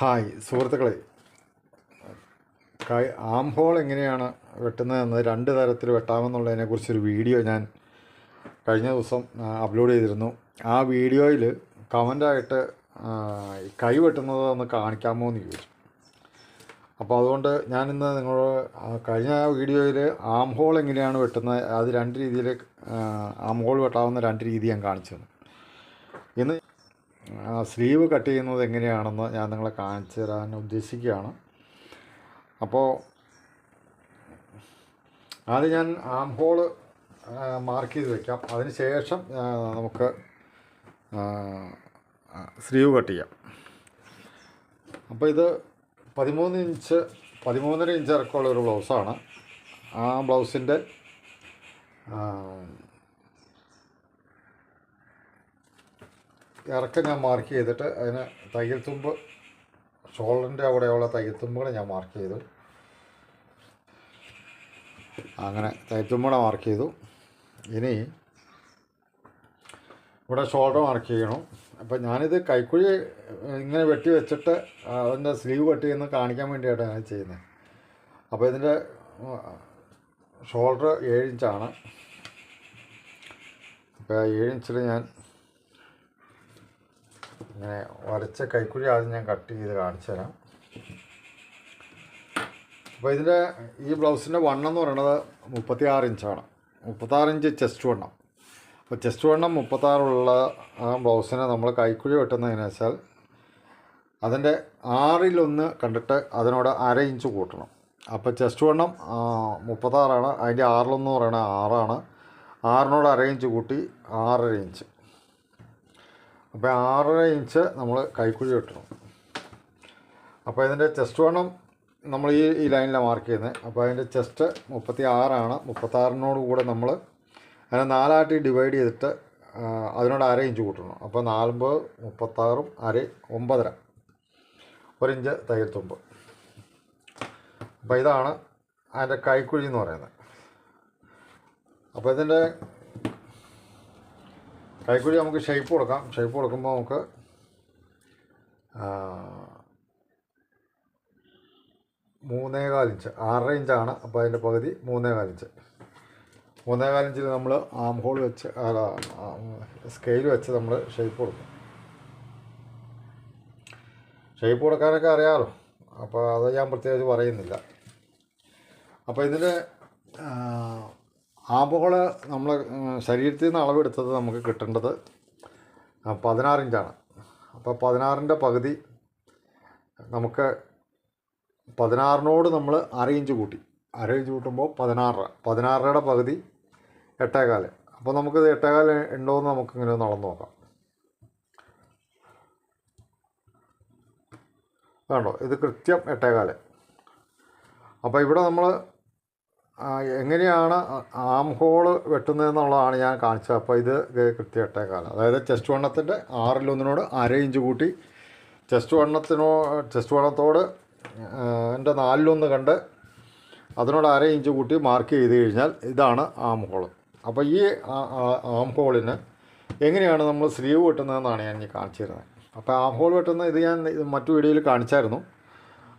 Hi സുഹൃത്തുക്കളെ. Arm hole എങ്ങനെയാണ് വെട്ടുന്നതെന്ന് രണ്ട് തരത്തിൽ വെട്ടാമെന്നുള്ളതിനെക്കുറിച്ചൊരു വീഡിയോ ഞാൻ കഴിഞ്ഞ ദിവസം അപ്ലോഡ് ചെയ്തിരുന്നു. ആ വീഡിയോയിൽ കമന്റായിട്ട് കൈ വെട്ടുന്നത് ഒന്ന് കാണിക്കാമോ എന്ന് ചോദിച്ചു. അപ്പോൾ അതുകൊണ്ട് ഞാനിന്ന് നിങ്ങളോട് ആ കഴിഞ്ഞ വീഡിയോയിൽ ആം ഹോൾ എങ്ങനെയാണ് വെട്ടുന്നത് അത് രണ്ട് രീതിയിൽ ആം ഹോൾ വെട്ടാവുന്ന രണ്ട് രീതി ഞാൻ കാണിച്ചു സ്ലീവ് കട്ട് ചെയ്യുന്നത് എങ്ങനെയാണെന്ന് ഞാൻ നിങ്ങളെ കാണിച്ചു തരാൻ ഉദ്ദേശിക്കുകയാണ്. അപ്പോൾ ആദ്യം ഞാൻ ആം ഹോൾ മാർക്ക് ചെയ്ത് വയ്ക്കാം അതിന് ശേഷം നമുക്ക് സ്ലീവ് കട്ട് ചെയ്യാം. അപ്പോൾ ഇത് പതിമൂന്ന് ഇഞ്ച് പതിമൂന്നര ഇഞ്ച് ഇറക്കമുള്ള ഒരു ബ്ലൗസാണ്. ആ ബ്ലൗസിന്റെ ഇറക്കം ഞാൻ മാർക്ക് ചെയ്തിട്ട് അതിന് തയ്യൽ തുമ്പ് ഷോൾഡറിന്റെ അവിടെയുള്ള തയ്യൽ തുമ്പുകൾ ഞാൻ മാർക്ക് ചെയ്തു. അങ്ങനെ തയ്യൽ തുമ്പുകളെ മാർക്ക് ചെയ്തു. ഇനി ഇവിടെ ഷോൾഡർ മാർക്ക് ചെയ്യണം. അപ്പം ഞാനിത് കൈക്കുഴി ഇങ്ങനെ വെട്ടി വെച്ചിട്ട് അതിന്റെ സ്ലീവ് കട്ട് ചെയ്യുന്ന കാണിക്കാൻ വേണ്ടിയിട്ടാണ് ഞാൻ ചെയ്യുന്നത്. അപ്പോൾ ഇതിന്റെ ഷോൾഡർ ഏഴ് ഇഞ്ചാണ് അപ്പോൾ ഏഴ് ഇഞ്ചിൽ ഞാൻ ഇങ്ങനെ വരച്ച കൈക്കുഴി ആദ്യം ഞാൻ കട്ട് ചെയ്ത് കാണിച്ചു തരാം. അപ്പോൾ ഇതിന്റെ ഈ ബ്ലൗസിന്റെ വണ്ണം എന്ന് പറയുന്നത് മുപ്പത്തി ആറ് ഇഞ്ചാണ്. മുപ്പത്താറ് ഇഞ്ച് ചെസ്റ്റ് വണ്ണം. അപ്പോൾ ചെസ്റ്റ് വണ്ണം മുപ്പത്താറുള്ള ആ ബ്ലൗസിനെ നമ്മൾ കൈക്കുഴി വെട്ടുന്നതിന് വെച്ചാൽ അതിന്റെ ആറിലൊന്ന് കണ്ടിട്ട് അതിനോട് അര ഇഞ്ച് കൂട്ടണം. അപ്പോൾ ചെസ്റ്റ് വണ്ണം മുപ്പത്താറാണ് അതിന്റെ ആറിലൊന്ന് പറയുന്നത് ആറാണ്. ആറിനോട് അര ഇഞ്ച് കൂട്ടി ആറര ഇഞ്ച്. അപ്പോൾ ആറര ഇഞ്ച് നമ്മൾ കൈക്കുഴി വെട്ടണം അപ്പോൾ ഇതിന്റെ ചെസ്റ്റ് വേണം നമ്മൾ ഈ ഈ ലൈനിലാണ് മാർക്ക് ചെയ്യുന്നത് അപ്പോൾ അതിന്റെ ചെസ്റ്റ് മുപ്പത്തി ആറാണ് മുപ്പത്താറിനോട് കൂടെ നമ്മൾ അതിനെ നാലായിട്ട് ഡിവൈഡ് ചെയ്തിട്ട് അതിനോട് അര ഇഞ്ച് കൂട്ടണം. അപ്പോൾ നാലമ്പത് മുപ്പത്താറും അര ഒമ്പതര. ഒരിഞ്ച് തയ്യൽ അപ്പോൾ ഇതാണ് അതിന്റെ കൈക്കുഴി എന്ന് പറയുന്നത്. അപ്പോൾ ഇതിന്റെ കൈക്കുഴി നമുക്ക് ഷേപ്പ് കൊടുക്കാം. ഷേപ്പ് കൊടുക്കുമ്പോൾ നമുക്ക് മൂന്നേകാൽ ഇഞ്ച് ആറര ഇഞ്ചാണ് അപ്പോൾ അതിന്റെ പകുതി മൂന്നേകാൽ ഇഞ്ച് മൂന്നേകാൽ ഇഞ്ചിൽ നമ്മൾ ആം ഹോൾ വെച്ച് സ്കെയിൽ വെച്ച് നമ്മൾ ഷേപ്പ് കൊടുക്കും. ഷേപ്പ് കൊടുക്കാനൊക്കെ അറിയാമല്ലോ അപ്പോൾ അത് ഞാൻ പ്രത്യേകിച്ച് പറയുന്നില്ല. അപ്പോൾ ഇതിന്റെ ആമ്പുകൾ നമ്മൾ ശരീരത്തിൽ നിന്ന് അളവെടുത്തത് നമുക്ക് കിട്ടേണ്ടത് പതിനാറിഞ്ചാണ്. അപ്പോൾ പതിനാറിന്റെ പകുതി നമുക്ക് പതിനാറിനോട് നമ്മൾ അര ഇഞ്ച് കൂട്ടി. അര ഇഞ്ച് കൂട്ടുമ്പോൾ പതിനാറ് പതിനാറരയുടെ പകുതി എട്ടേകാൽ അപ്പോൾ നമുക്കിത് എട്ടേകാൽ ഉണ്ടോ എന്ന് നമുക്കിങ്ങനെ ഒന്ന് അളന്ന് നോക്കാം. വേണ്ടോ? ഇത് കൃത്യം എട്ടേകാൽ. അപ്പോൾ ഇവിടെ നമ്മൾ എങ്ങനെയാണ് ആം ഹോൾ വെട്ടുന്നതെന്നുള്ളതാണ് ഞാൻ കാണിച്ചത്. അപ്പോൾ ഇത് കൃത്യ എട്ടേക്കാലം അതായത് ചെസ്റ്റ് വണ്ണത്തിന്റെ ആറിലൊന്നിനോട് അര ഇഞ്ച് കൂട്ടി ചെസ്റ്റ് വണ്ണത്തിനോ ചെസ്റ്റ് വണ്ണത്തോട് എന്റെ നാലിലൊന്ന് കണ്ട് അതിനോട് അര ഇഞ്ച് കൂട്ടി മാർക്ക് ചെയ്ത് കഴിഞ്ഞാൽ ഇതാണ് ആം ഹോൾ. അപ്പോൾ ഈ ആ- ഹോളിന് എങ്ങനെയാണ് നമ്മൾ സ്ലീവ് വെട്ടുന്നതെന്നാണ് ഞാൻ കാണിച്ചു തരുന്നത്. അപ്പോൾ ആം ഹോൾ വെട്ടുന്ന ഇത് ഞാൻ മറ്റു വീഡിയോയിൽ കാണിച്ചായിരുന്നു.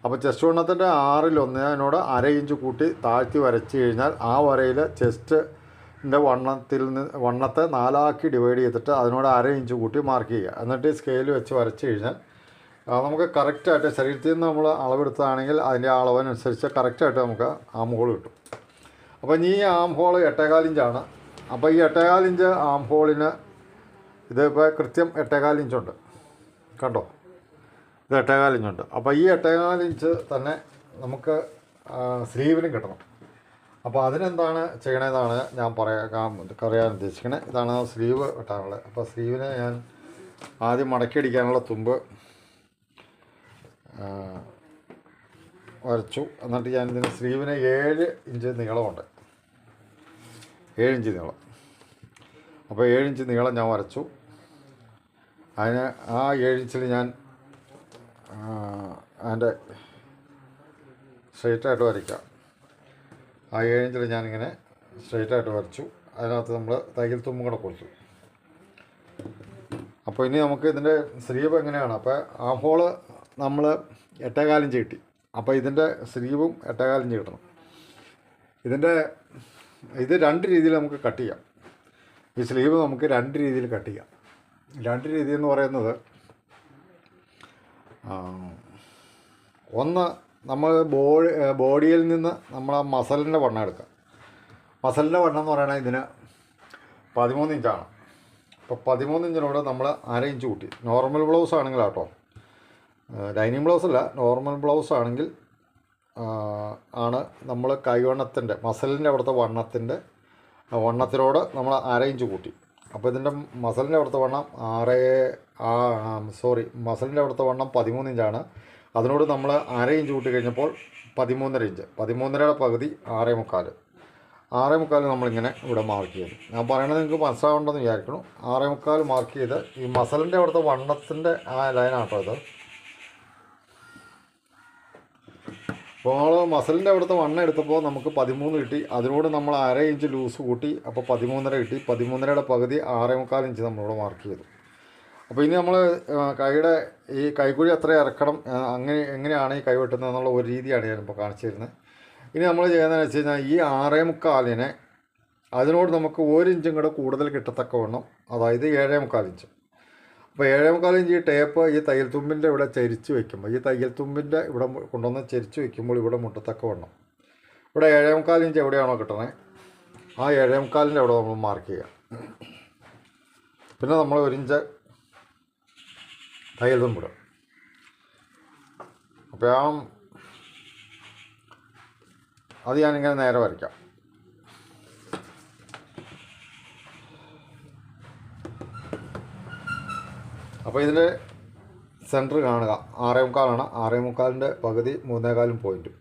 അപ്പോൾ ചെസ്റ്റ് വണ്ണത്തിന്റെ ആറിലൊന്ന് അതിനോട് അര ഇഞ്ച് കൂട്ടി താഴ്ത്തി വരച്ച് കഴിഞ്ഞാൽ ആ വരയിൽ ചെസ്റ്റിന്റെ വണ്ണത്തിൽ നിന്ന് വണ്ണത്തെ നാലാക്കി ഡിവൈഡ് ചെയ്തിട്ട് അതിനോട് അര ഇഞ്ച് കൂട്ടി മാർക്ക് ചെയ്യുക. എന്നിട്ട് സ്കെയിൽ വെച്ച് വരച്ച് കഴിഞ്ഞാൽ നമുക്ക് കറക്റ്റായിട്ട് ശരീരത്തിൽ നിന്ന് നമ്മൾ അളവെടുത്തതാണെങ്കിൽ അതിന്റെ അളവനുസരിച്ച് കറക്റ്റായിട്ട് നമുക്ക് ആം ഹോൾ കിട്ടും. അപ്പോൾ ഈ ആം ഹോൾ എട്ടേകാലിഞ്ചാണ് അപ്പോൾ ഈ എട്ടേകാലിഞ്ച് ആം ഹോളിന് ഇതിപ്പോൾ കൃത്യം എട്ടേകാലിഞ്ചുണ്ട് കണ്ടോ? ഇത് എട്ടേകാൽ ഇഞ്ചുണ്ട് അപ്പോൾ ഈ എട്ടേകാൽ ഇഞ്ച് തന്നെ നമുക്ക് സ്ലീവിനും കിട്ടണം. അപ്പോൾ അതിനെന്താണ് ചെയ്യണതെന്നാണ് ഞാൻ പറയാൻ അറിയാൻ ഉദ്ദേശിക്കണേ. ഇതാണ് സ്ലീവ് വെട്ടാനുള്ളത്. അപ്പോൾ സ്ലീവിനെ ഞാൻ ആദ്യം മടക്കിയടിക്കാനുള്ള തുമ്പ് വരച്ചു. എന്നിട്ട് ഞാൻ ഇതിന് സ്ലീവിന് ഏഴ് ഇഞ്ച് നീളമുണ്ട്. ഏഴ് ഇഞ്ച് നീളം. അപ്പോൾ ഏഴ് ഇഞ്ച് നീളം ഞാൻ വരച്ചു. അതിന് ആ ഏഴ് ഇഞ്ചിൽ ഞാൻ അതിന്റെ സ്ട്രെയിറ്റായിട്ട് വരയ്ക്കാം. ആ ഏഴിഞ്ചിൽ ഞാനിങ്ങനെ സ്ട്രെയിറ്റായിട്ട് വരച്ചു. അതിനകത്ത് നമ്മൾ തയ്യൽ തുമ്പും കൂടെ കൊടുത്തു. അപ്പോൾ ഇനി നമുക്ക് ഇതിന്റെ സ്ലീവ് എങ്ങനെയാണ്? അപ്പോൾ ആ ഹോൾ നമ്മൾ എട്ടേകാലം ചീട്ടി അപ്പോൾ ഇതിന്റെ സ്ലീവും എട്ടേകാലം ചീട്ടണം ഇതിന്റെ ഇത് രണ്ട് രീതിയിൽ നമുക്ക് കട്ട് ചെയ്യാം. ഈ സ്ലീവ് നമുക്ക് രണ്ട് രീതിയിൽ കട്ട് ചെയ്യാം. രണ്ട് രീതി എന്ന് പറയുന്നത് ഒന്ന് നമ്മൾ ബോഡി ബോഡിയിൽ നിന്ന് നമ്മൾ ആ മസലിന്റെ വണ്ണം എടുക്കുക. മസലിന്റെ വണ്ണം എന്ന് പറയുന്നത് ഇതിന് പതിമൂന്ന് ഇഞ്ചാണ്. അപ്പോൾ പതിമൂന്ന് ഇഞ്ചിനോട് നമ്മൾ അര ഇഞ്ച് കൂട്ടി. നോർമൽ ബ്ലൗസ് ആണെങ്കിൽ കേട്ടോ ഡൈനിങ് ബ്ലൗസ് അല്ല നോർമൽ ബ്ലൗസ് ആണെങ്കിൽ ആണ് നമ്മൾ കൈവണ്ണത്തിന്റെ മസലിന്റെ അവിടുത്തെ വണ്ണത്തിന്റെ വണ്ണത്തിനോട് നമ്മൾ അര ഇഞ്ച് കൂട്ടി. അപ്പോൾ ഇതിന്റെ മസലിന്റെ അവിടുത്തെ വണ്ണം ആറ് ആ സോറി മസലിന്റെ അവിടുത്തെ വണ്ണം പതിമൂന്ന് ഇഞ്ചാണ് അതിനോട് നമ്മൾ അര ഇഞ്ച് കൂട്ടി കഴിഞ്ഞപ്പോൾ പതിമൂന്നര ഇഞ്ച് പതിമൂന്നരയുടെ പകുതി ആറേ മുക്കാൽ. ആറേ മുക്കാൽ നമ്മളിങ്ങനെ ഇവിടെ മാർക്ക് ചെയ്തു. ഞാൻ പറയണത് നിങ്ങൾക്ക് മനസ്സിലാവേണ്ടെന്ന് വിചാരിക്കണം ആറേ മുക്കാൽ മാർക്ക് ചെയ്ത് ഈ മസലിന്റെ അവിടുത്തെ വണ്ണത്തിന്റെ ആ ലൈനാട്ടോ ഇത്. അപ്പോൾ നമ്മൾ മസലിന്റെ അവിടുത്തെ വണ്ണം എടുത്തപ്പോൾ നമുക്ക് പതിമൂന്ന് കിട്ടി. അതിനോട് നമ്മൾ അര ഇഞ്ച് ലൂസ് കൂട്ടി. അപ്പോൾ പതിമൂന്നര കിട്ടി. പതിമൂന്നരയുടെ പകുതി ആറേ മുക്കാൽ ഇഞ്ച് നമ്മളിവിടെ മാർക്ക് ചെയ്തു. അപ്പോൾ ഇനി നമ്മൾ കൈയുടെ ഈ കൈക്കുഴി എത്ര ഇറക്കണം അങ്ങനെ എങ്ങനെയാണ് ഈ കൈ വെട്ടുന്നത് എന്നുള്ള ഒരു രീതിയാണ് ഞാനിപ്പോൾ കാണിച്ചു തരുന്നത്. ഇനി നമ്മൾ ചെയ്യുന്നതെന്ന് വെച്ച് കഴിഞ്ഞാൽ ഈ ആറേ മുക്കാലിനെ അതിനോട് നമുക്ക് ഒരു ഇഞ്ചും കൂടെ കൂടുതൽ കിട്ടത്തക്കവണ്ണം അതായത് ഏഴേ മുക്കാൽ ഇഞ്ച്. അപ്പോൾ ഏഴേ മുക്കാൽ ഇഞ്ച് ഈ ടേപ്പ് ഈ തയ്യൽ തുമ്പിന്റെ ഇവിടെ ചരിച്ച് വയ്ക്കുമ്പോൾ ഈ തയ്യൽ തുമ്പിന്റെ ഇവിടെ കൊണ്ടുവന്ന് ചരിച്ച് വയ്ക്കുമ്പോൾ ഇവിടെ മുട്ടത്തക്കവണ്ണം. ഇവിടെ ഏഴേ മുക്കാൽ ഇഞ്ച് എവിടെയാണോ കിട്ടണേ ആ ഏഴേ മുക്കാലിന്റെ അവിടെ നമ്മൾ മാർക്ക് ചെയ്യുക പിന്നെ നമ്മൾ ഒരു ഇഞ്ച് തയ്യൽ തുമ്പിടും അപ്പോൾ ആ അത് ഞാനിങ്ങനെ നേരെ വരയ്ക്കാം. അപ്പോൾ ഇതിൽ സെന്റർ കാണുക. ആറേ മുക്കാലാണ്. ആറേ മുക്കാലിന്റെ പകുതി മൂന്നേകാലും പോയിന്റും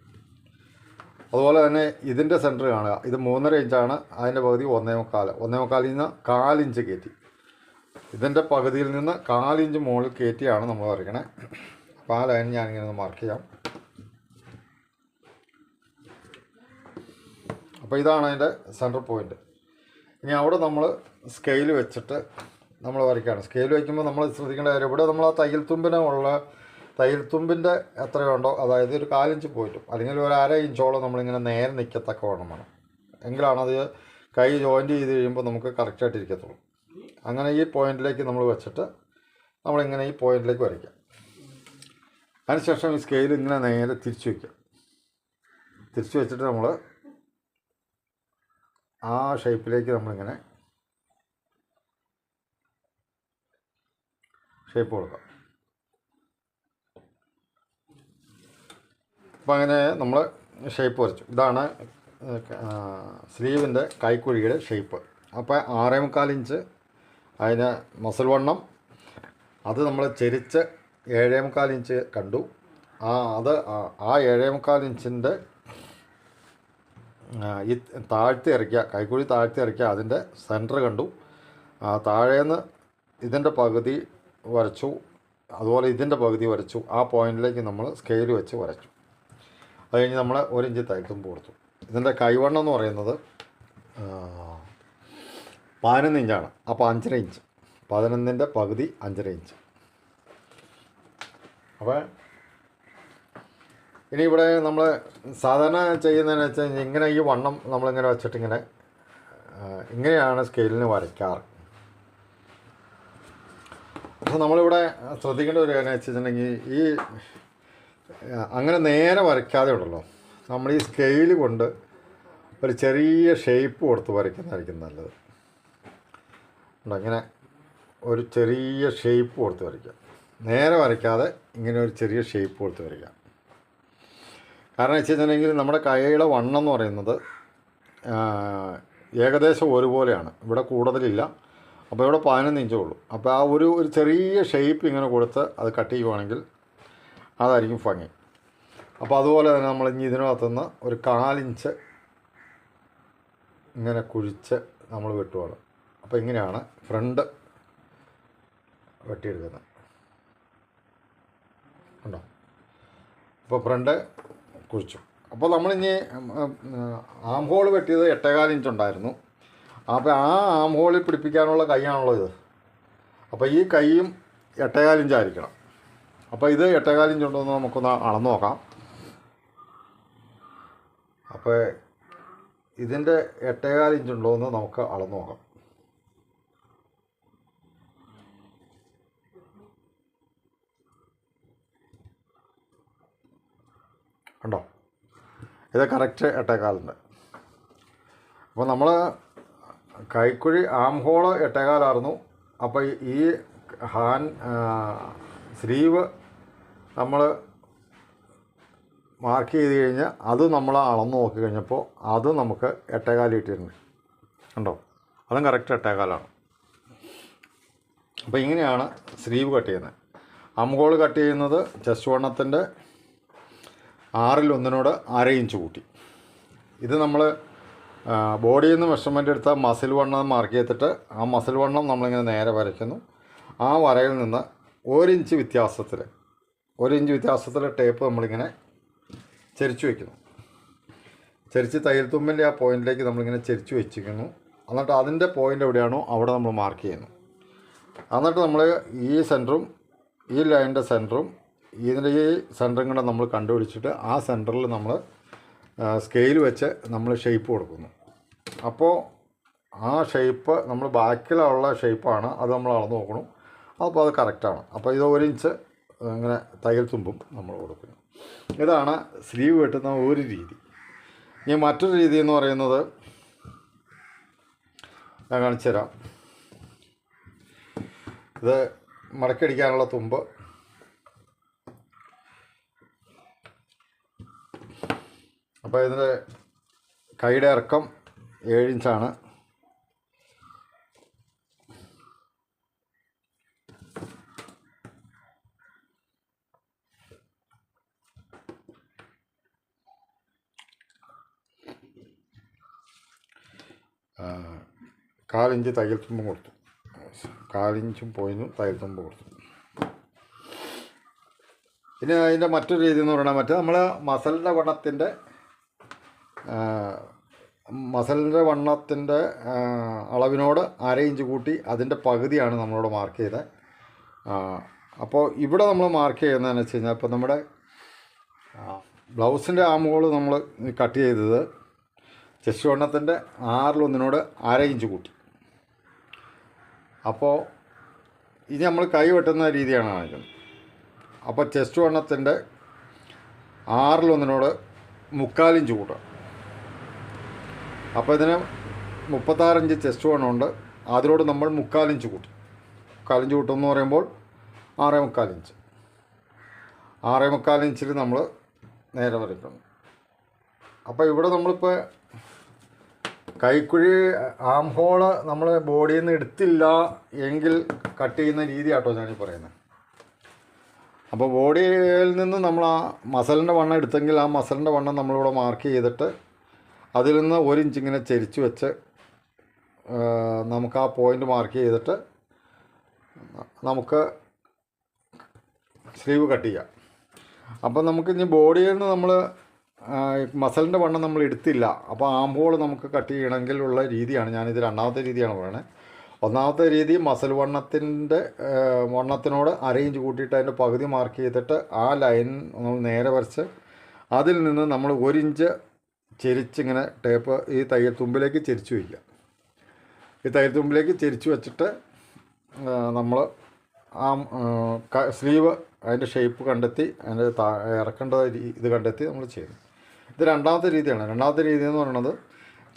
അതുപോലെ തന്നെ ഇതിന്റെ സെന്റർ കാണുക. ഇത് മൂന്നര ഇഞ്ചാണ് അതിന്റെ പകുതി ഒന്നേ മുക്കാൽ ഒന്നേ മുക്കാലിൽ നിന്ന് കാലിഞ്ച് കയറ്റി. ഇതിന്റെ പകുതിയിൽ നിന്ന് കാലിഞ്ച് മുകളിൽ കയറ്റിയാണ് നമ്മൾ വരയ്ക്കണേ. അപ്പോൾ ആ ലൈൻ ഞാനിങ്ങനെ ഒന്ന് മാർക്ക് ചെയ്യാം. അപ്പോൾ ഇതാണ് അതിന്റെ സെന്റർ പോയിന്റ് ഇനി അവിടെ നമ്മൾ സ്കെയിൽ വെച്ചിട്ട് നമ്മൾ വരയ്ക്കുകയാണ്. സ്കെയിൽ വയ്ക്കുമ്പോൾ നമ്മൾ ശ്രദ്ധിക്കേണ്ട കാര്യം ഇവിടെ നമ്മൾ ആ തയ്യൽ തുമ്പിനുള്ള തയ്യൽ തുമ്പിന്റെ എത്രയുണ്ടോ അതായത് ഒരു കാലിഞ്ച് പോയിട്ടും അല്ലെങ്കിൽ ഒരു അര ഇഞ്ചോളം നമ്മളിങ്ങനെ നേരെ നിൽക്കത്തക്ക വേണം വേണം എങ്കിലാണത് കൈ ജോയിന്റ് ചെയ്ത് കഴിയുമ്പോൾ നമുക്ക് കറക്റ്റായിട്ട് ഇരിക്കത്തുള്ളൂ. അങ്ങനെ ഈ പോയിന്റിലേക്ക് നമ്മൾ വെച്ചിട്ട് നമ്മളിങ്ങനെ ഈ പോയിന്റിലേക്ക് വരയ്ക്കാം. അതിനുശേഷം ഈ സ്കെയിൽ ഇങ്ങനെ നേരെ തിരിച്ചു വയ്ക്കാം തിരിച്ചു വെച്ചിട്ട് നമ്മൾ ആ ഷേപ്പിലേക്ക് നമ്മളിങ്ങനെ ഷേപ്പ് കൊടുക്കാം. അപ്പോൾ അങ്ങനെ നമ്മൾ ഷേപ്പ് വരച്ചു. ഇതാണ് സ്ലീവിന്റെ കൈക്കുഴിയുടെ ഷേപ്പ് അപ്പോൾ ആറേ മുക്കാൽ ഇഞ്ച് അതിന് മസിൽ വണ്ണം. അത് നമ്മൾ ചെരിച്ച് ഏഴേ മുക്കാൽ ഇഞ്ച് കണ്ടു. ആ അത് ആ- ഏഴേ മുക്കാൽ ഇഞ്ചിന്റെ ഈ താഴ്ത്തി ഇറക്കുക കൈക്കുഴി താഴ്ത്തി ഇറക്കുക അതിന്റെ സെന്റർ കണ്ടു. താഴേന്ന് ഇതിന്റെ പകുതി വരച്ചു. അതുപോലെ ഇതിന്റെ പകുതി വരച്ചു. ആ പോയിന്റിലേക്ക് നമ്മൾ സ്കെയിൽ വെച്ച് വരച്ചു. അത് കഴിഞ്ഞ് നമ്മൾ ഒരു ഇഞ്ച് തയ്ത്തുമ്പ് കൊടുത്തു. ഇതിന്റെ കൈവണ്ണം എന്ന് പറയുന്നത് പതിനൊന്ന് ഇഞ്ചാണ്. അപ്പോൾ അഞ്ചര ഇഞ്ച്. പതിനൊന്നിന്റെ പകുതി അഞ്ചര ഇഞ്ച്. അപ്പോൾ ഇനി ഇവിടെ നമ്മൾ സാധാരണ ചെയ്യുന്നതെന്ന് വെച്ച് കഴിഞ്ഞാൽ ഇങ്ങനെ ഈ വണ്ണം നമ്മളിങ്ങനെ വെച്ചിട്ട് ഇങ്ങനെ ഇങ്ങനെയാണ് സ്കെയിലിന് വരയ്ക്കാറ്. അപ്പോൾ നമ്മളിവിടെ ശ്രദ്ധിക്കേണ്ട ഒരു കാര്യം വെച്ചിട്ടുണ്ടെങ്കിൽ ഈ അങ്ങനെ നേരെ വരയ്ക്കാതെ ഉണ്ടല്ലോ നമ്മൾ ഈ സ്കെയിൽ കൊണ്ട് ഒരു ചെറിയ ഷേപ്പ് കൊടുത്ത് വരയ്ക്കുന്നതായിരിക്കും നല്ലത്. ഇങ്ങനെ ഒരു ചെറിയ ഷേപ്പ് കൊടുത്ത് വരയ്ക്കാം നേരെ വരയ്ക്കാതെ ഇങ്ങനെ ഒരു ചെറിയ ഷേപ്പ് കൊടുത്ത് വരയ്ക്കാം കാരണം വെച്ച് കഴിഞ്ഞിട്ടുണ്ടെങ്കിൽ നമ്മുടെ കൈയുടെ വണ്ണം എന്ന് പറയുന്നത് ഏകദേശം ഒരുപോലെയാണ്. ഇവിടെ കൂടുതലില്ല. അപ്പോൾ ഇവിടെ പതിനൊന്ന് ഇഞ്ചേ ഉള്ളൂ. അപ്പോൾ ആ ഒരു ഒരു ചെറിയ ഷേപ്പ് ഇങ്ങനെ കൊടുത്ത് അത് കട്ട് ചെയ്യുവാണെങ്കിൽ അതായിരിക്കും ഭംഗി. അപ്പോൾ അതുപോലെ തന്നെ നമ്മൾ ഇനി ഇതിനകത്തുനിന്ന് ഒരു കാലിഞ്ച് ഇങ്ങനെ കുഴിച്ച് നമ്മൾ വെട്ടുവാണ്. അപ്പോൾ ഇങ്ങനെയാണ് ഫ്രണ്ട് വെട്ടിയെടുക്കുന്നത്. ഉണ്ടോ? അപ്പോൾ ഫ്രണ്ട് കുഴിച്ചു. അപ്പോൾ നമ്മളിനി ആം ഹോൾ വെട്ടിയത് എട്ടേകാൽ ഇഞ്ച് ഉണ്ടായിരുന്നു. അപ്പോൾ ആ ആം ഹോളിൽ പിടിപ്പിക്കാനുള്ള കൈയാണല്ലോ ഇത്. അപ്പോൾ ഈ കൈയും എട്ടേകാൽ ഇഞ്ചായിരിക്കണം അപ്പോൾ ഇത് എട്ടേകാൽ ഇഞ്ച് ഉണ്ടോ എന്ന് നമുക്കൊന്ന് അളന്ന് നോക്കാം. അപ്പോൾ ഇതിന്റെ എട്ടേകാൽ ഇഞ്ച് ഉണ്ടോ എന്ന് നമുക്ക് അളന്ന് നോക്കാം. ഉണ്ടോ? ഇത് കറക്റ്റ് എട്ടേകാലുണ്ട് അപ്പോൾ നമ്മൾ കൈക്കുഴി ആം ഹോൾ എട്ടേകാലായിരുന്നു. അപ്പോൾ ഈ ഹാൻ സ്ലീവ് നമ്മൾ മാർക്ക് ചെയ്ത് കഴിഞ്ഞാൽ അത് നമ്മൾ അളന്ന് നോക്കി കഴിഞ്ഞപ്പോൾ അത് നമുക്ക് എട്ടേകാൽ കിട്ടിയിട്ടുണ്ട്. ഉണ്ടോ? അതും കറക്റ്റ് എട്ടേകാലാണ്. അപ്പോൾ ഇങ്ങനെയാണ് സ്ലീവ് കട്ട് ചെയ്യുന്നത്. അംഹോൾ കട്ട് ചെയ്യുന്നത് ചെസ്റ്റ് വണ്ണത്തിന്റെ ആറിൽ ഒന്നിനോട് അര ഇഞ്ച് കൂട്ടി. ഇത് നമ്മൾ ബോഡിയിൽ നിന്ന് മെഷർമെന്റ് എടുത്ത മസിൽ വണ്ണം മാർക്ക് ചെയ്തിട്ട് ആ മസിൽ വണ്ണം നമ്മളിങ്ങനെ നേരെ വരയ്ക്കുന്നു. ആ വരയിൽ നിന്ന് ഒരിഞ്ച് വ്യത്യാസത്തിൽ ഒരിഞ്ച് വ്യത്യാസത്തിൽ ടേപ്പ് നമ്മളിങ്ങനെ ചെരിച്ചു വയ്ക്കുന്നു ചെരിച്ച് തയ്യൽ തുമ്പിന്റെ ആ പോയിന്റിലേക്ക് നമ്മളിങ്ങനെ ചെരിച്ചു വെച്ചിരിക്കുന്നു. എന്നിട്ട് അതിന്റെ പോയിന്റ് എവിടെയാണോ അവിടെ നമ്മൾ മാർക്ക് ചെയ്യുന്നു. എന്നിട്ട് നമ്മൾ ഈ സെന്ററും ഈ ലൈനിന്റെ സെന്ററും ഇതിന്റെ ഈ സെന്ററും കൂടെ നമ്മൾ കണ്ടുപിടിച്ചിട്ട് ആ സെന്ററിൽ നമ്മൾ സ്കെയിൽ വെച്ച് നമ്മൾ ഷേപ്പ് കൊടുക്കുന്നു. അപ്പോൾ ആ ഷേപ്പ് നമ്മൾ ബാക്കിലുള്ള ഷേപ്പാണ് അത് നമ്മൾ അളന്ന് നോക്കണം. അപ്പോൾ അത് കറക്റ്റാണ് അപ്പോൾ ഇത് ഒരു ഇഞ്ച് ഇങ്ങനെ തയ്യൽ തുമ്പും നമ്മൾ കൊടുക്കുന്നു. ഇതാണ് സ്ലീവ് വെട്ടുന്ന ഒരു രീതി. ഇനി മറ്റൊരു രീതി എന്ന് പറയുന്നത് ഞാൻ കാണിച്ചു തരാം ഇത് മടക്കടിക്കാനുള്ള തുമ്പ്. അപ്പോൾ ഇതിന്റെ കൈയുടെ ഇറക്കം ഏഴ് ഇഞ്ചാണ്. കാലിഞ്ച് തയ്യൽ തുമ്പും കൊടുത്തു. കാലിഞ്ചും പോയിന്നും തയ്യൽ തുമ്പ് കൊടുത്തു. പിന്നെ അതിന്റെ മറ്റൊരു രീതി എന്ന് പറയുന്നത് മറ്റേ നമ്മൾ മസലിന്റെ വണ്ണത്തിന്റെ മസലിന്റെ വണ്ണത്തിന്റെ അളവിനോട് അര ഇഞ്ച് കൂട്ടി അതിന്റെ പകുതിയാണ് നമ്മളോട് മാർക്ക് ചെയ്തത് അപ്പോൾ ഇവിടെ നമ്മൾ മാർക്ക് ചെയ്യുന്നതെന്ന് വെച്ച് കഴിഞ്ഞാൽ ഇപ്പോൾ നമ്മുടെ ബ്ലൗസിന്റെ ആമുകൾ നമ്മൾ കട്ട് ചെയ്തത് ചെസ്റ്റ് വണ്ണത്തിന്റെ ആറിലൊന്നിനോട് അര ഇഞ്ച് കൂട്ടി. അപ്പോൾ ഇനി നമ്മൾ കൈ വെട്ടുന്ന രീതിയാണ് കാണിക്കുന്നത്. അപ്പോൾ ചെസ്റ്റ് വണ്ണത്തിന്റെ ആറിലൊന്നിനോട് മുക്കാലിഞ്ച് കൂട്ടുക. അപ്പോൾ ഇതിന് മുപ്പത്താറിഞ്ച് ചെസ്റ്റ് വേണമുണ്ട് അതിനോട് നമ്മൾ മുക്കാലിഞ്ച് കൂട്ടി. മുക്കാലിഞ്ച് കൂട്ടുമെന്ന് പറയുമ്പോൾ ആറേ മുക്കാലിഞ്ച് ആറേ മുക്കാലിഞ്ചിൽ നമ്മൾ നേരെ വരയ്ക്കുന്നു അപ്പോൾ ഇവിടെ നമ്മളിപ്പോൾ കൈക്കുഴി ആം ഹോൾ നമ്മൾ ബോഡിയിൽ നിന്ന് എടുത്തില്ല എങ്കിൽ കട്ട് ചെയ്യുന്ന രീതി ആട്ടോ ഞാനീ പറയുന്നത് അപ്പോൾ ബോഡിയിൽ നിന്ന് നമ്മൾ ആ മസലിന്റെ വണ്ണം എടുത്തെങ്കിൽ ആ മസലിന്റെ വണ്ണം നമ്മളിവിടെ മാർക്ക് ചെയ്തിട്ട് അതിൽ നിന്ന് ഒരു ഇഞ്ച് ഇങ്ങനെ ചെരിച്ച് വെച്ച് നമുക്ക് ആ പോയിന്റ് മാർക്ക് ചെയ്തിട്ട് നമുക്ക് സ്ലീവ് കട്ട് ചെയ്യാം. അപ്പം നമുക്ക് ഇനി ബോഡിയിൽ നിന്ന് നമ്മൾ മസലിന്റെ വണ്ണം നമ്മൾ എടുത്തില്ല. അപ്പോൾ ആംബോൾ നമുക്ക് കട്ട് ചെയ്യണമെങ്കിൽ ഉള്ള രീതിയാണ്. ഞാനിത് രണ്ടാമത്തെ രീതിയാണ് പറയുന്നത് ഒന്നാമത്തെ രീതി മസൽ വണ്ണത്തിന്റെ വണ്ണത്തിനോട് അര ഇഞ്ച് കൂട്ടിയിട്ട് അതിന്റെ പകുതി മാർക്ക് ചെയ്തിട്ട് ആ ലൈൻ നമ്മൾ നേരെ വരച്ച് അതിൽ നിന്ന് നമ്മൾ ഒരു ഇഞ്ച് ചെരിച്ചിങ്ങനെ ടേപ്പ് ഈ തയ്യൽ തുമ്പിലേക്ക് ചെരിച്ചു വയ്ക്കുക ഈ തയ്യൽ തുമ്പിലേക്ക് ചെരിച്ചു വെച്ചിട്ട് നമ്മൾ ആ സ്ലീവ് അതിന്റെ ഷേപ്പ് കണ്ടെത്തി അതിന്റെ താ ഇറക്കേണ്ട ഇത് കണ്ടെത്തി നമ്മൾ ചെയ്യുന്നു ഇത് രണ്ടാമത്തെ രീതിയാണ്. രണ്ടാമത്തെ രീതി എന്ന് പറയുന്നത്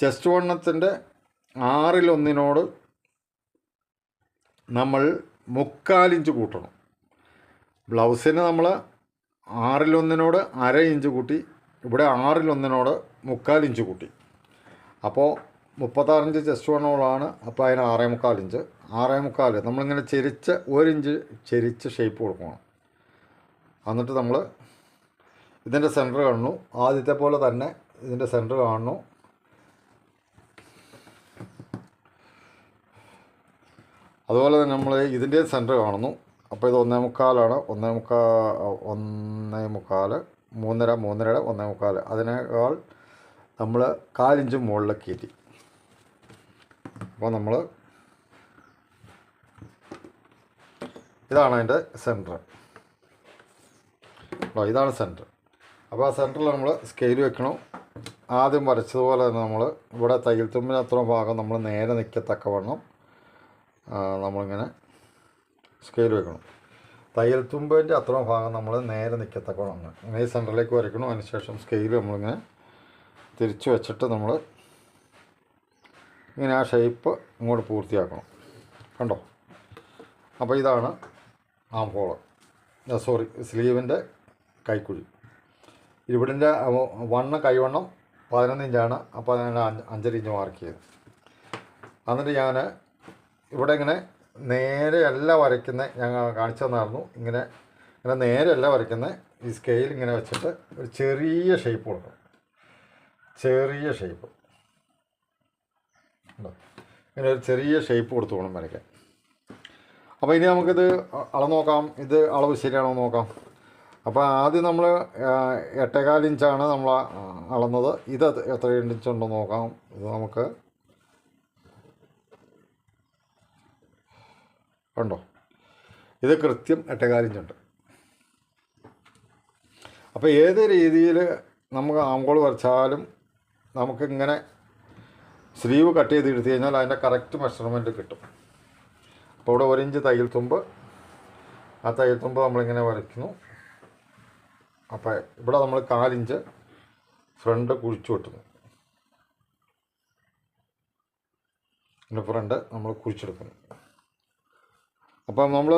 ചെസ്റ്റ് വണ്ണത്തിന്റെ ആറിലൊന്നിനോട് നമ്മൾ മുക്കാലിഞ്ച് കൂട്ടണം. ബ്ലൗസിന് നമ്മൾ ആറിലൊന്നിനോട് അര ഇഞ്ച് കൂട്ടി ഇവിടെ ആറിലൊന്നിനോട് മുക്കാലിഞ്ച് കൂട്ടി. അപ്പോൾ മുപ്പത്താറിഞ്ച് ചെസ്റ്റ് വണ്ണോളാണ് അപ്പോൾ അതിന് ആറേ മുക്കാൽ ഇഞ്ച്. ആറേ മുക്കാൽ നമ്മളിങ്ങനെ ചെരിച്ച് ഒരിഞ്ച് ചെരിച്ച് ഷേപ്പ് കൊടുക്കണം. എന്നിട്ട് നമ്മൾ ഇതിന്റെ സെന്റർ കാണുന്നു. ആദ്യത്തെ പോലെ തന്നെ ഇതിന്റെ സെന്റർ കാണുന്നു. അതുപോലെ തന്നെ നമ്മൾ ഇതിന്റെ സെന്റർ കാണുന്നു. അപ്പോൾ ഇത് ഒന്നേ മുക്കാലാണ്. ഒന്നേ മുക്കാൽ ഒന്നേ മുക്കാൽ മൂന്നര മൂന്നരയുടെ ഒന്നേ മുക്കാൽ അതിനേക്കാൾ നമ്മൾ കാലിഞ്ച് മുകളിലേക്ക് കയറ്റി അപ്പോൾ നമ്മൾ ഇതാണ് അതിന്റെ സെന്റർ ഇതാണ് സെന്റർ അപ്പോൾ ആ സെന്ററിൽ നമ്മൾ സ്കെയിൽ വെക്കണം. ആദ്യം വരച്ചതുപോലെ തന്നെ നമ്മൾ ഇവിടെ തയ്യൽ തുമ്പിനത്ര ഭാഗം നമ്മൾ നേരെ നിൽക്കത്തക്കവണ്ണം നമ്മളിങ്ങനെ സ്കെയിൽ വെക്കണം. തയ്യൽ തുമ്പിന്റെ അത്ര ഭാഗം നമ്മൾ നേരെ നിൽക്കത്തക്കോളാണ് ഇങ്ങനെ ഈ സെന്ററിലേക്ക് വരയ്ക്കണം. അതിനുശേഷം സ്കെയിൽ നമ്മളിങ്ങനെ തിരിച്ച് വെച്ചിട്ട് നമ്മൾ ഇങ്ങനെ ആ ഷേപ്പ് ഇങ്ങോട്ട് പൂർത്തിയാക്കണം. കണ്ടോ? അപ്പോൾ ഇതാണ് ആം ഹോൾ സോറി സ്ലീവിന്റെ കൈക്കുഴി ഇവിടിന്റെ വണ്ണ കൈവണ്ണം പതിനൊന്ന് ഇഞ്ചാണ്. അപ്പോൾ അതിനാണ് അഞ്ച് അഞ്ചര ഇഞ്ച് മാർക്ക് ചെയ്തത്. എന്നിട്ട് ഞാൻ ഇവിടെ ഇങ്ങനെ നേരെയല്ല വരയ്ക്കുന്നത് ഞങ്ങൾ കാണിച്ചു തന്നായിരുന്നു. ഇങ്ങനെ ഇങ്ങനെ നേരെയല്ല വരയ്ക്കുന്നത് ഈ സ്കെയിൽ ഇങ്ങനെ വെച്ചിട്ട് ഒരു ചെറിയ ഷേപ്പ് കൊടുക്കണം ചെറിയ ഷേപ്പ് ഇങ്ങനെ ഒരു ചെറിയ ഷേപ്പ് കൊടുത്തു വേണം വരയ്ക്കാൻ. അപ്പോൾ ഇനി നമുക്കിത് അളവ് നോക്കാം. ഇത് അളവ് ശരിയാണോ നോക്കാം. അപ്പോൾ ആദ്യം നമ്മൾ എട്ടേകാൽ ഇഞ്ചാണ് നമ്മൾ അളന്നത്. ഇത് എത്ര- ഇഞ്ചുണ്ടോ നോക്കാം. ഇത് നമുക്ക് ഉണ്ടോ? ഇത് കൃത്യം എട്ടകാലിഞ്ചുണ്ട് അപ്പോൾ ഏത് രീതിയിൽ നമുക്ക് ആംകോൾ വരച്ചാലും നമുക്കിങ്ങനെ സ്ലീവ് കട്ട് ചെയ്ത് എടുത്തു കഴിഞ്ഞാൽ അതിന്റെ കറക്റ്റ് മെഷർമെന്റ് കിട്ടും. അപ്പോൾ ഇവിടെ ഒരു ഇഞ്ച് തയ്യൽ തുമ്പ്. ആ തയ്യൽ തുമ്പ് നമ്മളിങ്ങനെ വരയ്ക്കുന്നു. അപ്പോൾ ഇവിടെ നമ്മൾ കാലിഞ്ച് ഫ്രണ്ട് കുഴിച്ചു വെട്ടുന്നു. ഇതിന്റെ ഫ്രണ്ട് നമ്മൾ കുഴിച്ചെടുക്കുന്നു. അപ്പം നമ്മൾ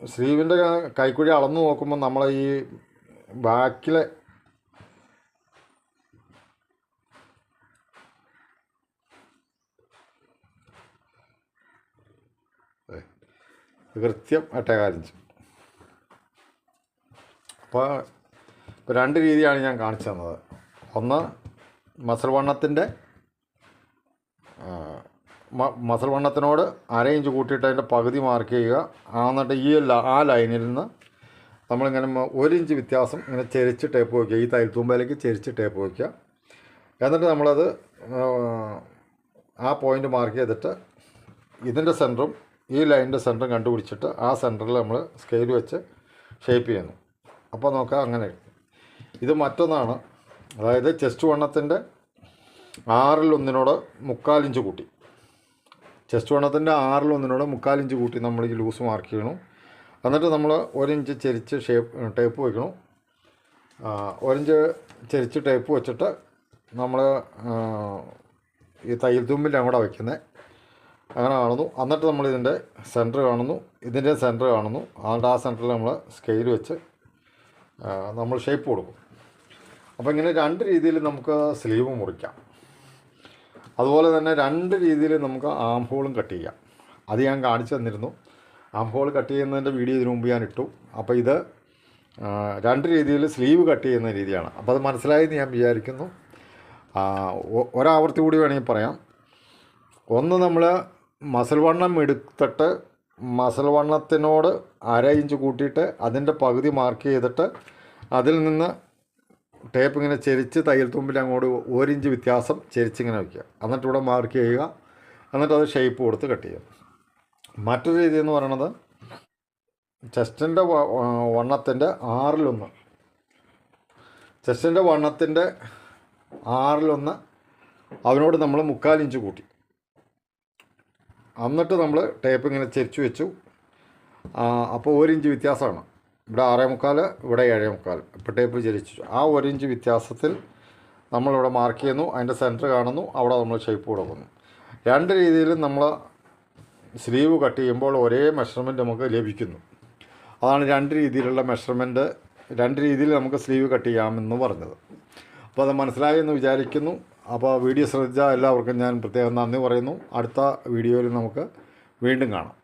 സ്ലീവിന്റെ കൈക്കുഴി അളന്ന് നോക്കുമ്പോൾ നമ്മൾ ഈ ബാക്കിലെ കൃത്യം എട്ടേകാലിഞ്ച് അപ്പോൾ ഇപ്പോൾ രണ്ട് രീതിയാണ് ഞാൻ കാണിച്ചു തന്നത്. ഒന്ന് മസിൽ വണ്ണത്തിന്റെ മസൽ വണ്ണത്തിനോട് അര ഇഞ്ച് കൂട്ടിയിട്ട് അതിന്റെ പകുതി മാർക്ക് ചെയ്യുക. എന്നിട്ട് ഈ ആ ലൈനിൽ നിന്ന് നമ്മളിങ്ങനെ ഒരു ഇഞ്ച് വ്യത്യാസം ഇങ്ങനെ ചെരിച്ച് ടേപ്പ് വയ്ക്കുക ഈ തൈൽ തൂമ്പയിലേക്ക് ചെരിച്ച് ടേപ്പ് വയ്ക്കുക എന്നിട്ട് നമ്മളത് ആ പോയിന്റ് മാർക്ക് ചെയ്തിട്ട് ഇതിന്റെ സെന്ററും ഈ ലൈനിന്റെ സെന്ററും കണ്ടുപിടിച്ചിട്ട് ആ സെന്ററിൽ നമ്മൾ സ്കെയിൽ വെച്ച് ഷേപ്പ് ചെയ്യുന്നു. അപ്പോൾ നോക്കാം അങ്ങനെ ഇത് മറ്റൊന്നാണ്. അതായത് ചെസ്റ്റ് വണ്ണത്തിന്റെ ആറിലൊന്നിനോട് മുക്കാലിഞ്ച് കൂട്ടി. ചെസ്റ്റ് വണ്ണത്തിന്റെ ആറിലൊന്നിനോട് മുക്കാലിഞ്ച് കൂട്ടി നമ്മൾ ഈ ലൂസ് മാർക്ക് ചെയ്യണം. എന്നിട്ട് നമ്മൾ ഒരിഞ്ച് ചെരിച്ച് ഷേപ്പ് ടേപ്പ് വയ്ക്കണം ഒരിഞ്ച് ചെരിച്ച് ടേപ്പ് വെച്ചിട്ട് നമ്മൾ ഈ തയ്യൽ തുമ്പിന്റെ അങ്ങോട്ട് വയ്ക്കുന്നത് അങ്ങനെ കാണുന്നു. എന്നിട്ട് നമ്മൾ ഇതിന്റെ സെന്റർ കാണുന്നു. ഇതിന്റെ സെന്റർ കാണുന്നു. എന്നിട്ട് ആ സെന്ററിൽ നമ്മൾ സ്കെയിൽ വെച്ച് നമ്മൾ ഷേപ്പ് കൊടുക്കും. അപ്പോൾ ഇങ്ങനെ രണ്ട് രീതിയിൽ നമുക്ക് സ്ലീവ് മുറിക്കാം. അതുപോലെ തന്നെ രണ്ട് രീതിയിൽ നമുക്ക് ആം ഹോളും കട്ട് ചെയ്യാം. അത് ഞാൻ കാണിച്ചു തന്നിരുന്നു. ആം ഹോൾ കട്ട് ചെയ്യുന്നതിന്റെ വീഡിയോ ഇതിനു മുമ്പ് ഞാൻ ഇട്ടു. അപ്പോൾ ഇത് രണ്ട് രീതിയിൽ സ്ലീവ് കട്ട് ചെയ്യുന്ന രീതിയാണ്. അപ്പോൾ അത് മനസ്സിലായെന്ന് ഞാൻ വിചാരിക്കുന്നു. ഒരാവർത്തി കൂടി വേണമെങ്കിൽ പറയാം. ഒന്ന് നമ്മൾ മസിൽ വണ്ണം എടുത്തിട്ട് മസിൽ വണ്ണത്തിനോട് അര ഇഞ്ച് കൂട്ടിയിട്ട് അതിന്റെ പകുതി മാർക്ക് ചെയ്തിട്ട് അതിൽ നിന്ന് ടേപ്പ് ഇങ്ങനെ ചെരിച്ച് തയ്യൽ തുമ്പിൽ അങ്ങോട്ട് ഒരിഞ്ച് വ്യത്യാസം ചെരിച്ചിങ്ങനെ വയ്ക്കുക എന്നിട്ട് ഇവിടെ മാർക്ക് ചെയ്യുക. എന്നിട്ട് അത് ഷേപ്പ് കൊടുത്ത് കട്ട് ചെയ്യുക. മറ്റൊരു രീതി എന്ന് പറയണത് ചെസ്റ്റിന്റെ വണ്ണത്തിന്റെ ആറിലൊന്ന്. ചെസ്റ്റിന്റെ വണ്ണത്തിന്റെ ആറിലൊന്ന് അവനോട് നമ്മൾ മുക്കാലിഞ്ച് കൂട്ടി. എന്നിട്ട് നമ്മൾ ടേപ്പ് ഇങ്ങനെ ചെരിച്ചു വെച്ചു. അപ്പോൾ ഒരു ഇഞ്ച് വ്യത്യാസമാണ്. ഇവിടെ ആറേ മുക്കാൽ ഇവിടെ ഏഴേ മുക്കാൽ ഇപ്പോൾ ടേപ്പ് ചരിച്ചു ആ ഒരു ഇഞ്ച് വ്യത്യാസത്തിൽ നമ്മളിവിടെ മാർക്ക് ചെയ്യുന്നു അതിന്റെ സെന്റർ കാണുന്നു അവിടെ നമ്മൾ ഷേപ്പ് കൊടുക്കുന്നു. രണ്ട് രീതിയിലും നമ്മൾ സ്ലീവ് കട്ട് ചെയ്യുമ്പോൾ ഒരേ മെഷർമെന്റ് നമുക്ക് ലഭിക്കുന്നു. അതാണ് രണ്ട് രീതിയിലുള്ള മെഷർമെന്റ് രണ്ട് രീതിയിൽ നമുക്ക് സ്ലീവ് കട്ട് ചെയ്യാമെന്ന് പറഞ്ഞത്. അപ്പോൾ അത് മനസ്സിലായി എന്ന് വിചാരിക്കുന്നു. അപ്പോൾ വീഡിയോ ശ്രദ്ധിച്ച എല്ലാവർക്കും ഞാൻ പ്രത്യേകം നന്ദി പറയുന്നു. അടുത്ത വീഡിയോയിൽ നമുക്ക് വീണ്ടും കാണാം.